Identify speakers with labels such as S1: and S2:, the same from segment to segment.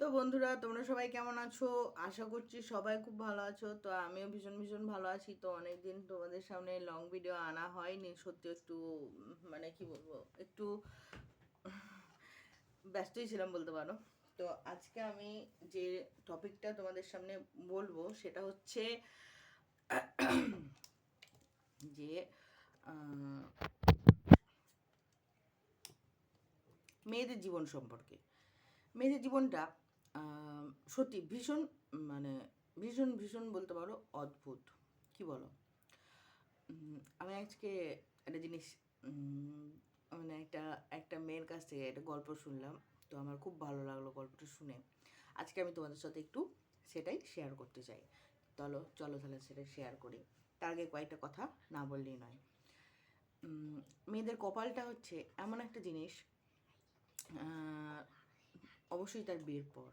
S1: তো বন্ধুরা, তোমরা সবাই কেমন আছো? আশা করছি সবাই খুব ভালো আছো। তো আমিও ভীষণ ভীষণ ভালো আছি। তো অনেকদিন তোমাদের সামনে লং ভিডিও আনা হয়নি। সত্যি একটু মানে কি বলব, একটু ব্যস্তই ছিলাম বলতে পারো। তো আজকে আমি যে টপিকটা তোমাদের সামনে বলব, সেটা হচ্ছে যে মেয়েদের জীবন সম্পর্কে। মেয়েদের জীবনটা সত্যি ভীষণ মানে ভীষণ ভীষণ বলতে পারো অদ্ভুত। কি বলো? আমি আজকে একটা জিনিস মানে একটা একটা মেয়ের কাছ থেকে একটা গল্প শুনলাম, তো আমার খুব ভালো লাগল গল্পটা শুনে। আজকে আমি তোমাদের সাথে একটু সেটাই শেয়ার করতে চাই। চলো চলো তাহলে সেটা শেয়ার করি। তার আগে কয়েকটা কথা না বললেই নয়। মেয়েদের কপালটা হচ্ছে এমন একটা জিনিস অবশ্যই তার বিয়ের পর।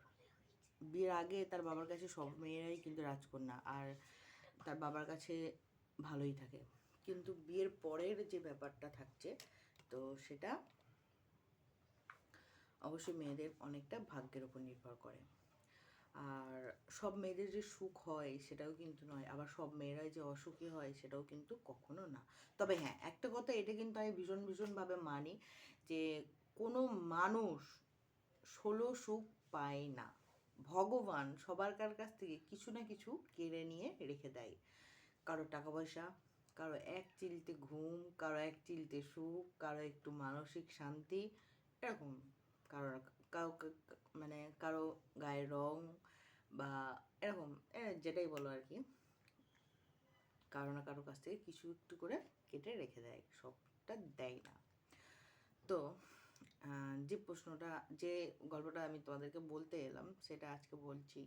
S1: বিয়ের আগে তার বাবার কাছে সব মেয়েরাই কিন্তু রাজকন্যা আর তার বাবার কাছে ভালোই থাকে। কিন্তু বিয়ের পরের যে ব্যাপারটা থাকছে, তো সেটা অবশ্যই মেয়েদের অনেকটা ভাগ্যের উপর নির্ভর করে। আর সব মেয়েদের যে সুখ হয় সেটাও কিন্তু নয়, আবার সব মেয়েরাই যে অসুখী হয় সেটাও কিন্তু কখনো না। তবে হ্যাঁ একটা কথা এটা কিন্তু আমি ভীষণ ভীষণভাবে মানি যে কোনো মানুষ ষোলো সুখ পায় না। ভগবান সবার কার কাছ থেকে কিছু না কিছু কেড়ে নিয়ে রেখে দেয়। কারও টাকা পয়সা, কারও এক চিলতে ঘুম, কারও এক চিলতে সুখ, কারও একটু মানসিক শান্তি, এরকম কারও কারও মানে কারও গায়ের রং বা এরকম যেটাই বলো আর কি। কারও না কারও কাছ থেকে কিছু একটু করে কেটে রেখে দেয়, সবটা দেয় না। তো যে প্রশ্নটা, যে গল্পটা আমি তোমাদেরকে বলতে এলাম, সেটা আজকে বলছি।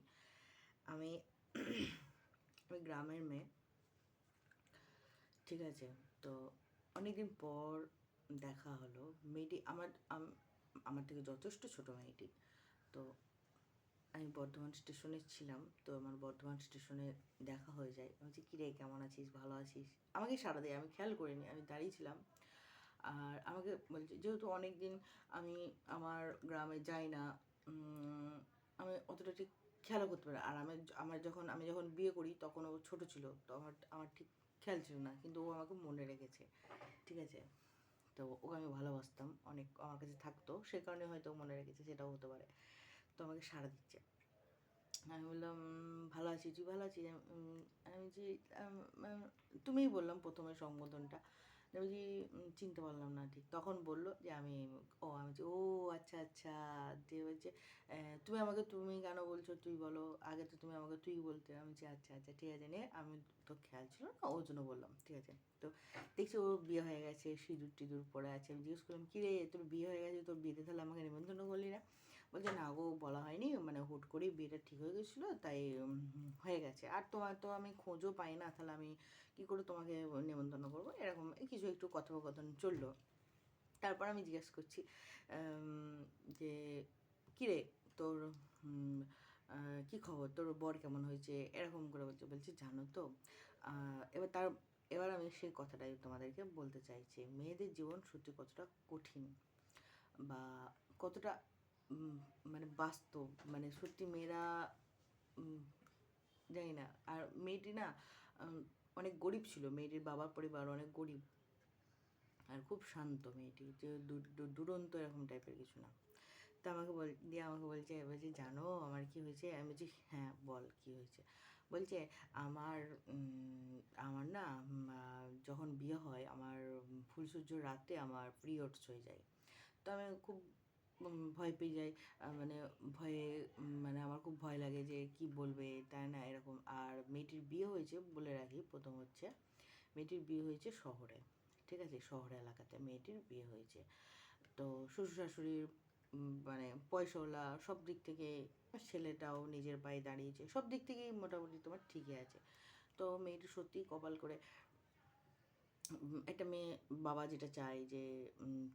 S1: আমি আমি গ্রামের মেয়ে, ঠিক আছে? তো অনেকদিন পর দেখা হলো। মেয়েটি আমার আমার থেকে যথেষ্ট ছোট মেয়েটি। তো আমি বর্ধমান স্টেশনে ছিলাম, তো আমার বর্ধমান স্টেশনে দেখা হয়ে যায়। আমি বলছি, কিরে, কেমন আছিস? ভালো আছিস? আমাকে সারা দেয়, আমি খেয়াল করিনি, আমি দাঁড়িয়েছিলাম আর আমাকে বলছে যেহেতু অনেক দিন আমি আমার গ্রামে যাই না আমি অতটা ঠিক খেয়ালও করতে পারি। আর আমি আমার যখন আমি যখন বিয়ে করি তখন ও ছোট ছিল তো আমার আমার ঠিক খেয়াল ছিল না কিন্তু ও আমাকে মনে রেখেছে ঠিক আছে? তো ওকে আমি ভালোবাসতাম অনেক আমার কাছে থাকতো সে কারণে হয়তো মনে রেখেছে সেটাও হতে পারে। তো আমাকে সাড়া দিচ্ছে। আমি বললাম ভালো আছি তুই ভালো আছিস? আমি বলছি "আম, আম, তুমিই বললাম প্রথমে সম্বোধনটা আমি চিনতে পারলাম না ঠিক। তখন বলল যে, আমি, ও আমি ও আচ্ছা আচ্ছা। দিয়ে বলছে তুমি আমাকে, তুমি কেন বলছো তুই বলো, আগে তো তুমি আমাকে তুই বলতে। আমি বলছি আচ্ছা আচ্ছা ঠিক আছে। নিয়ে আমি তো খেয়াল ছিল না, ওর জন্য বললাম, ঠিক আছে। তো দেখছি ওর বিয়ে হয়ে গেছে সিঁদুর টিঁদুর পরে আছে। আমি জিজ্ঞেস করলাম, কী রে, তোর বিয়ে হয়ে গেছে, তোর বিয়েতে তাহলে আমাকে নিমন্ত্রণ না বলছে না গো বলা হয়নি মানে হুট করেই বিয়েটা ঠিক হয়ে গেছিল, তাই হয়ে গেছে। আর তোমার তো আমি খোঁজও পাই না, তাহলে আমি কী করে তোমাকে নেমন্তন্ন করব? এরকম কিছু একটু কথোপকথন চলল। তারপর আমি জিজ্ঞেস করছি যে, কিরে, তোর কি খবর? তোর বর কেমন হয়েছে? এরকম করে বলছে বলছে, জানো তো এবার তার, এবার আমি সেই কথাটাই তোমাদেরকে বলতে চাইছি। মেয়েদের জীবন সত্যি কতটা কঠিন বা কতটা মানে বাস্তব মানে সত্যি মেয়েরা জানি না। আর মেয়েটি না অনেক গরিব ছিল। মেয়েটির বাবার পরিবার অনেক গরিব। আর খুব শান্ত মেয়েটি, যে দুরন্ত এরকম টাইপের কিছু না। তা আমাকে বল, দিয়ে আমাকে বলছে বলছে, জানো, আমার কি হয়েছে? আমি বলছি হ্যাঁ বল, কি হয়েছে? বলছে, আমার আমার না যখন বিয়ে হয়, আমার ফুলসজ্জর রাতে আমার পিরিয়ডস হয়ে যায়। তো আমি খুব ভয় পেয়ে যাই। মানে ভয়ে মানে আমার খুব ভয় লাগে যে কি বলবে, তাই না, এরকম। আর মেয়েটির বিয়ে হয়েছে বলে রাখি, প্রথম হচ্ছে। মেয়েটির বিয়ে হয়েছে শহরে, ঠিক আছে, শহর এলাকাতে মেয়েটির বিয়ে হয়েছে। তো শ্বশুর শাশুড়ির মানে পয়সাওয়ালা সব দিক থেকে ছেলেটাও নিজের পায়ে দাঁড়িয়েছে, সব দিক থেকেই মোটামুটি তোমার ঠিকই আছে। তো মেয়েটি সত্যিই কপাল করে একটা মেয়ে, বাবা যেটা চায় যে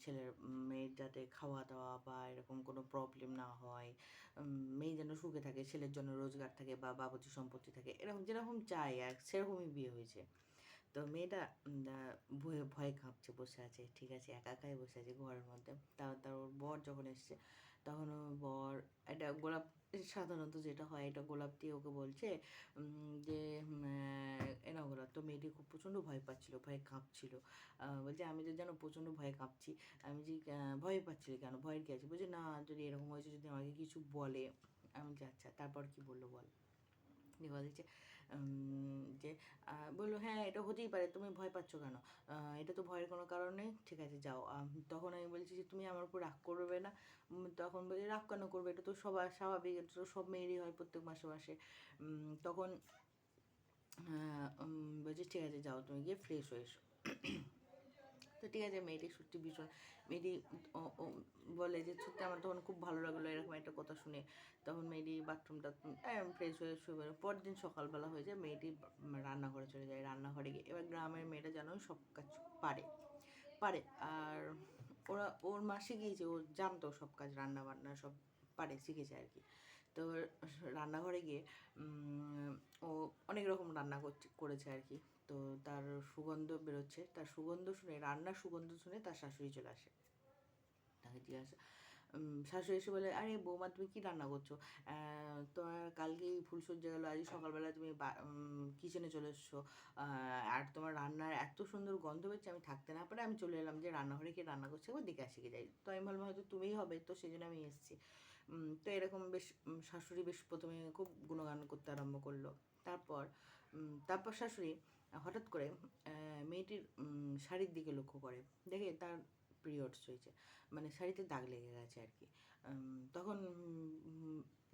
S1: ছেলের মেয়ের যাতে খাওয়া দাওয়া বা এরকম কোনো প্রবলেম না হয় মেয়ে যেন সুখে থাকে, ছেলের জন্য রোজগার থাকে বা বাবুজি সম্পত্তি থাকে, এরকম যেরকম চায় আর সেরকমই বিয়ে হয়েছে। তো মেয়েটা ভয়ে ভয়ে কাঁপছে, বসে আছে, ঠিক আছে, একা একাই বসে আছে ঘরের মধ্যে। তার তার ওর বর যখন এসছে তখন বর একটা গোলাপ সাধারণত যেটা হয় এটা গোলাপ দিয়ে ওকে বলছে যে উম, আহ, এ নাও গোলাপ তো মেয়েটি খুব প্রচণ্ড ভয় পাচ্ছিল ভয়ে কাঁপছিল। বলছে আমি তো যেন প্রচণ্ড ভয়ে কাঁপছি আমি যে ভয় পাচ্ছিলি কেন? ভয়ের কি আছে? বলছে না যদি এরকম হয়েছে যদি আমাকে কিছু বলে। আমি বলছি আচ্ছা তারপর কি বলল বল? দিয়ে বলছে যে বলল হ্যাঁ এটা হতেই পারে, তুমি ভয় পাচ্ছ কেন? এটা তো ভয়ের কোনো কারণ নেই ঠিক আছে, যাও। তখন আমি বলছি যে, তুমি আমার উপর রাগ করবে না। তখন বলছি রাগ কেন করবে? এটা তো সবার স্বাভাবিক, এটা তো সব মেয়েরই হয় প্রত্যেক মাসে মাসে। তখন বলছি, ঠিক আছে, যাও, তুমি গিয়ে ফ্রেশ হয়ে এসো। তো ঠিক আছে, মেয়েটি সত্যি ভীষণ মেয়েটি বলে যে সত্যি আমার তখন খুব ভালো লাগল এরকম একটা কথা শুনে। তখন মেয়েটি বাথরুম টাথরুম ফ্রেশ হয়ে শুয়ে পরদিন সকালবেলা হয়ে যায় মেয়েটি রান্নাঘরে চলে যায়। রান্নাঘরে গিয়ে এবার গ্রামের মেয়েটা জানো সব কাজ পারে পারে। আর ওরা, ওর মা শিখিয়েছে ও জানতো সব কাজ রান্না বান্না সব পারে, শিখেছে আর কি। তো রান্নাঘরে গিয়ে ও অনেক রকম রান্না করছে আর কি। তো তার সুগন্ধ বেরোচ্ছে। তার সুগন্ধ শুনে, রান্নার সুগন্ধ শুনে তার শাশুড়ি চলে আসে। তাকে জিজ্ঞাসা শাশুড়ি এসে বলে, আরে বৌমা, তুমি কি রান্না করছ? তোমার কালকেই ফুলসজ্জা গেলো। আজ সকালবেলা তুমি কিচেনে চলে এসছো। আর তোমার রান্নার এত সুন্দর গন্ধ পেয়েছে আমি থাকতে না পারে আমি চলে এলাম যে রান্নাঘরে কে রান্না করছে, একবার দেখে আসি যাই তো আমি ভাবলাম, হয়তো তুমিই হবে। তো সেই জন্য আমি এসেছি। তো এরকম বেশ শাশুড়ি বেশ প্রথমে খুব গুণগান করতে আরম্ভ করল। তারপর তারপর শাশুড়ি হঠাৎ করে মেয়েটির শাড়ির দিকে লক্ষ্য করে। দেখে তার পিরিয়ডস হয়েছে মানে শাড়িতে দাগ লেগে গেছে আর কি। তখন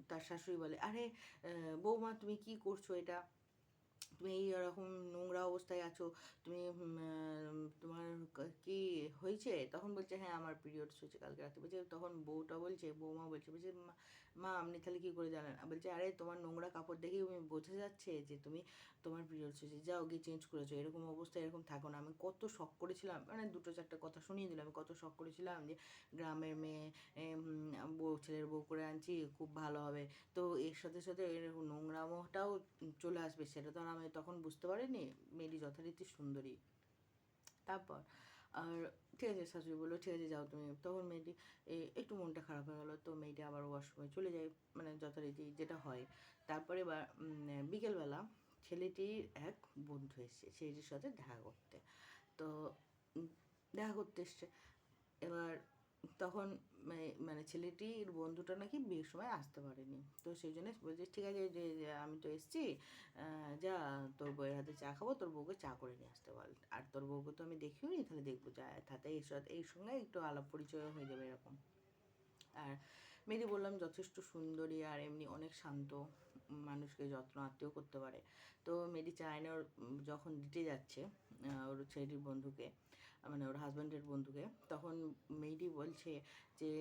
S1: তার শাশুড়ি বলে, আরে বৌমা তুমি কি করছ এটা? তুমি এই এরকম নোংরা অবস্থায় আছো, তুমি তোমার ক- হয়েছে? তখন বলছে হ্যাঁ আমার পিরিয়ডস হয়েছে কালকে রাতে। বলছে, তখন বউটা বলছে বৌমা বলছে বলছে, "মা- আপনি তাহলে কী করে জানেন? বলছে, আরে, তোমার নোংরা কাপড় দেখেই আমি বোঝা যাচ্ছে যে তুমি তোমার পিরিয়ডস হয়েছে। যাও গিয়ে চেঞ্জ করেছ এরকম অবস্থায় এরকম থাকো না। আমি কত শখ করেছিলাম। মানে দুটো চারটে কথা শুনিয়ে দিলাম। আমি কত শখ করেছিলাম যে গ্রামের মেয়ে বউ, ছেলের বউ করে আনছি, খুব ভালো হবে। তো এর সাথে সাথে এর নোংরামোটাও চলে আসবে। সেটা তো আর আমি তখন বুঝতে পারেনি, মেয়েটি যথারীতি সুন্দরী। তারপর, আর ঠিক আছে শাশুড়ি বলল, ঠিক আছে, যাও তুমি। তখন মেয়েটি একটু মনটা খারাপ হয়ে গেলো। তো মেয়েটি আবার ওয়াশরুমে চলে যায় মানে যথারীতি যেটা হয়। তারপরে এবার বিকেলবেলা ছেলেটির এক বন্ধু এসছে, ছেলেটির সাথে দেখা করতে। তো দেখা করতে এসছে। এবার তখন মানে মানে ছেলেটির বন্ধুটা নাকি বিয়ের সময় আসতে পারেনি। তো সেই জন্য বলছে, ঠিক আছে, যে আমি তো এসছি যা, তোর বউয়ের হাতে চা খাব, তোর বউকে চা করে নিয়ে আসতে বল। আর তোর বউকে তো আমি দেখিও নি তাহলে দেখব, যা, তাতে এর সাথে এই সঙ্গে একটু আলাপ পরিচয় হয়ে যাবে এরকম। আর মেয়েটি বললাম, যথেষ্ট সুন্দরী আর এমনি অনেক শান্ত, মানুষকে যত্ন আত্মীয় করতে পারে। তো মেয়েটি ওর যখন দিতে যাচ্ছে ওর ছেলেটির বন্ধুকে মানে ওর হাজব্যান্ডের বন্ধুকে, তখন মেয়েটি বলছে যে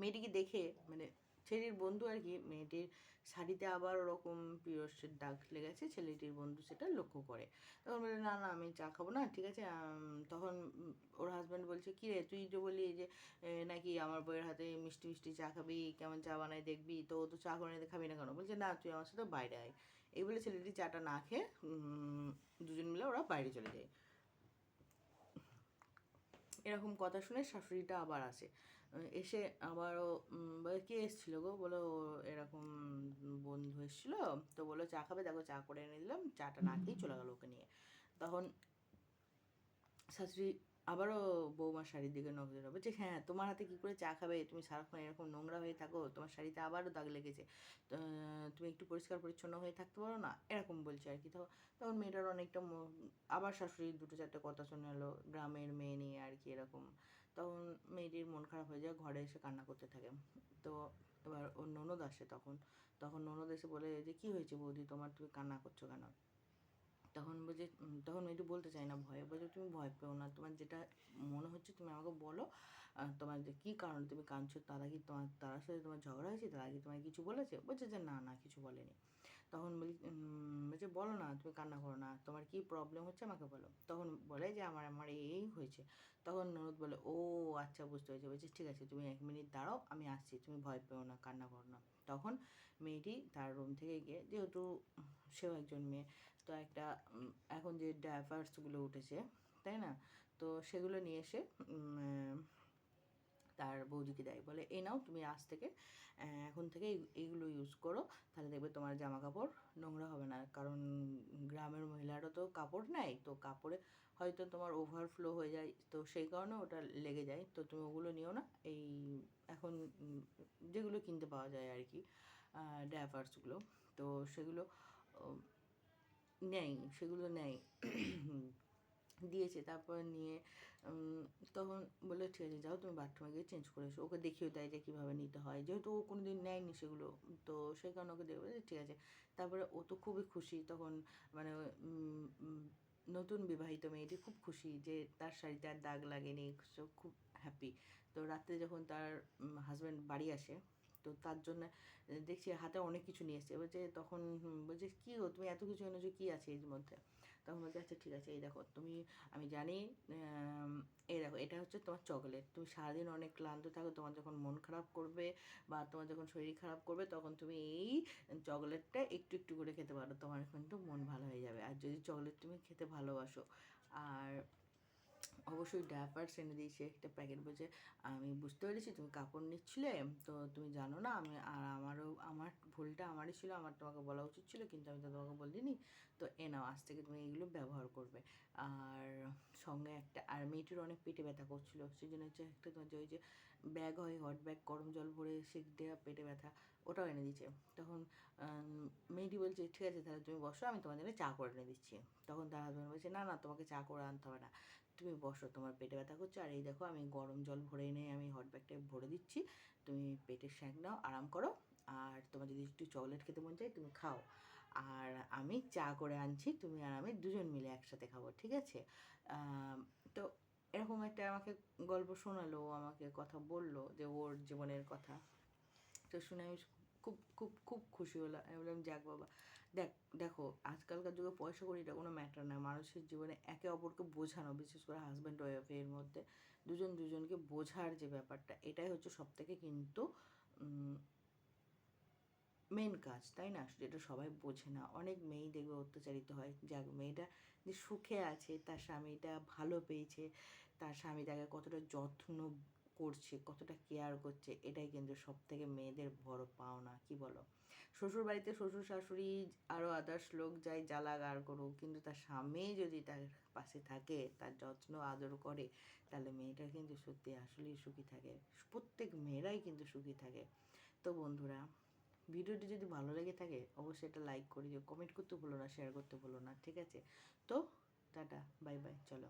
S1: মেয়েটিকে দেখে মানে ছেলেটির বন্ধু আর কি, মেয়েটির শাড়িতে আবার ওরকম পিরসের দাগ লেগেছে, ছেলেটির বন্ধু সেটা লক্ষ্য করে। তখন বলে, না না, আমি চা খাব না, ঠিক আছে। তখন ওর হাজব্যান্ড বলছে, কী রে, তুই যে বলি যে নাকি আমার বইয়ের হাতে মিষ্টি মিষ্টি চা খাবি, কেমন চা বানাই দেখবি, তো ও তো চা করে নিতে খাবি না কেন? বলছে, না, তুই আমার সাথে বাইরে আয়। এই বলে ছেলেটি চাটা না খেয়ে দুজন মিলে ওরা বাইরে চলে যায়। এরকম কথা শুনে শাশুড়িটা আবার আসে। এসে আবারও কে এসেছিল গো? বলো এরকম বন্ধু এসেছিল। তো বলো চা খাবে? দেখো চা করে এনে দিলাম চাটা না খেয়েই চলে গেলো ওকে নিয়ে। তখন শাশুড়ি আবারও বৌমার শাড়ির দিকে নজর হবে হ্যাঁ তোমার হাতে কী করে চা খাবে? তুমি সারাক্ষণ এরকম নোংরা হয়ে থাকো, তোমার শাড়িতে আবারও দাগ লেগেছে। তুমি একটু পরিষ্কার পরিচ্ছন্ন হয়ে থাকতে পারো না? এরকম বলছে আর কি। তো, তখন মেয়েটার অনেকটা আবার শাশুড়ি দুটো চারটে কথা শুনে এলো গ্রামের মেয়ে নিয়ে আর কি এরকম। তখন মেয়েটির মন খারাপ হয়ে যায়, ঘরে এসে কান্না করতে থাকে। তো, এবার ওর ননদ আসে তখন। তখন ননদ এসে বলে, যে কী হয়েছে বৌদি? তোমার তুমি কান্না করছ কেন? তখন বলছে তখন মেয়েটি বলতে চায় না, ভয়ে বলছে, তুমি ভয় পেও না, তোমার যেটা মনে হচ্ছে তুমি আমাকে বলো তোমার যে কী কারণে তুমি কাঁদছো, তারা কি তোমার, তার সাথে তোমার ঝগড়া হয়েছে, তারা কি তোমায় কিছু বলেছে? বলছে যে, না না, কিছু বলেনি। তখন বলি বলছে, বলো না, তুমি কান্না করো না। তোমার কি প্রবলেম হচ্ছে আমাকে বলো। তখন বলে যে, আমার আমার এই হয়েছে। তখন ননদ বলে, ও আচ্ছা বুঝতে পেরেছি। বলছে, ঠিক আছে, তুমি এক মিনিট দাঁড়াও, আমি আসছি। তুমি ভয় পেও না, কান্না করো না। তখন মেয়েটি তার রুম থেকে গিয়ে, যেহেতু সেও একজন মেয়ে, তো একটা এখন যে ডাইভার্সগুলো উঠেছে, তাই না? তো সেগুলো নিয়ে এসে তার বৌদিকে দেয়। বলে এ নাও, তুমি আজ থেকে এখন থেকে এই- এইগুলো ইউজ করো, তাহলে দেখবে তোমার জামা কাপড় নোংরা হবে না। কারণ গ্রামের মহিলারও তো কাপড় নেয়, তো কাপড়ে হয়তো তোমার ওভারফ্লো হয়ে যায়, তো সেই কারণে ওটা লেগে যায়। তো তুমি ওগুলো নিও না, এই এখন যেগুলো কিনতে পাওয়া যায় আর কি ড্যাপার্সগুলো তো সেগুলো নেই সেগুলো নেই দিয়েছে, তারপর নিয়ে তখন বলে ঠিক আছে, যাও, তুমি বাথরুমে গিয়ে চেঞ্জ করে এসো। ওকে দেখিয়ে দেয় যে কীভাবে নিতে হয়। যেহেতু ও কোনো দিন নেয়নি সেগুলো, তো সেই কারণে ওকে দেখবে ঠিক আছে। তারপরে ও তো খুবই খুশি তখন মানে নতুন বিবাহিত মেয়েটি খুব খুশি যে তার শাড়িতে আর দাগ লাগেনি খুব হ্যাপি তো রাত্রে যখন তার হাজব্যান্ড বাড়ি আসে, তো তার জন্য, দেখছি হাতে অনেক কিছু নিয়ে এসছে। বলছে তখন বলছে, কী গো, তুমি এত কিছু এনেছো, কী আছে এর মধ্যে? তখন বলছে আচ্ছা ঠিক আছে, এই দেখো, তুমি, আমি জানি এই দেখো, এটা হচ্ছে তোমার চকলেট। তুমি সারাদিন অনেক ক্লান্ত থাকো, তোমার যখন মন খারাপ করবে বা তোমার যখন শরীর খারাপ করবে, তখন তুমি এই চকলেটটা একটু একটু করে খেতে পারো। তোমার কিন্তু মন ভালো হয়ে যাবে। আর যদি চকলেট তুমি খেতে ভালোবাসো, আর অবশ্যই ডায়াপার্স এনে দিয়েছে একটা প্যাকেট বলছে আমি বুঝতে পেরেছি তুমি কাপড় নিচ্ছিলে, তো তুমি জানো না, আমি আর আমারও, আমার ভুলটা আমারই ছিল, আমার তোমাকে বলা উচিত ছিল, কিন্তু আমি তো তোমাকে বলিনি। তো এ নাও, আজ থেকে তুমি এগুলো ব্যবহার করবে। আর সঙ্গে একটা, আর মেয়েটির অনেক পেটে ব্যথা করছিল সেই জন্য হচ্ছে একটা তোমার যে ওই যে ব্যাগ হয় হট ব্যাগ গরম জল ভরে সেক দেওয়া পেটে ব্যথা, ওটাও এনে দিচ্ছে তখন মেয়েটি বলছে, ঠিক আছে, তাহলে তুমি বসো, আমি জন্য চা করে এনে দিচ্ছি। তখন তার হাজব্যান্ড বলছে, না না, তোমাকে চা করে আনতে হবে না। তুমি বসো, তোমার পেটে ব্যথা করছে, আর এই দেখো আমি গরম জল ভরে এনে আমি হট ব্যাগটা ভরে দিচ্ছি। তুমি পেটের শ্যাক নাও, আরাম করো, আর তোমার যদি একটু চকলেট খেতে মন চাই তুমি খাও। আর আমি চা করে আনছি, তুমি আর আমি দুজন মিলে একসাথে খাব, ঠিক আছে? তো এরকম একটা আমাকে গল্প শোনালো, আমাকে কথা বলল যে ওর জীবনের কথা। তো শুনে আমি খুব খুব খুব খুশি হলাম। আমি বললাম, যাক বাবা। দেখ, দেখো, আজকালকার যুগে পয়সা করি এটা কোনো ম্যাটার না। মানুষের জীবনে একে অপরকে বোঝানো, বিশেষ করে হাজব্যান্ড ওয়াইফের মধ্যে দুজন দুজনকে বোঝার যে ব্যাপারটা, এটাই হচ্ছে সব থেকে কিন্তু মেন কাজ, তাই না? যেটা সবাই বোঝে না। অনেক মেয়েই দেখবে অত্যাচারিত হয়। যাক, মেয়েটা যে সুখে আছে, তার স্বামীটা ভালো পেয়েছে, তার স্বামী তাকে কতটা যত্ন করছে, কতটা কেয়ার করছে, এটাই কিন্তু সব থেকে মেয়েদের বড় পাওনা, কি বলো? শ্বশুর বাড়িতে শ্বশুর শাশুড়ি আরও আদার্স লোক যাই জ্বালা গার করুক, কিন্তু তার স্বামী যদি তার পাশে থাকে, তার যত্ন, আদর করে, তাহলে মেয়েটা কিন্তু সত্যি আসলেই সুখী থাকে। প্রত্যেক মেয়েরাই কিন্তু সুখী থাকে। তো বন্ধুরা, ভিডিওটি যদি ভালো লেগে থাকে, অবশ্যই এটা লাইক করে দিও কমেন্ট করতে ভুলো না শেয়ার করতে ভুলো না, ঠিক আছে? তো টাটা বাই বাই চলো।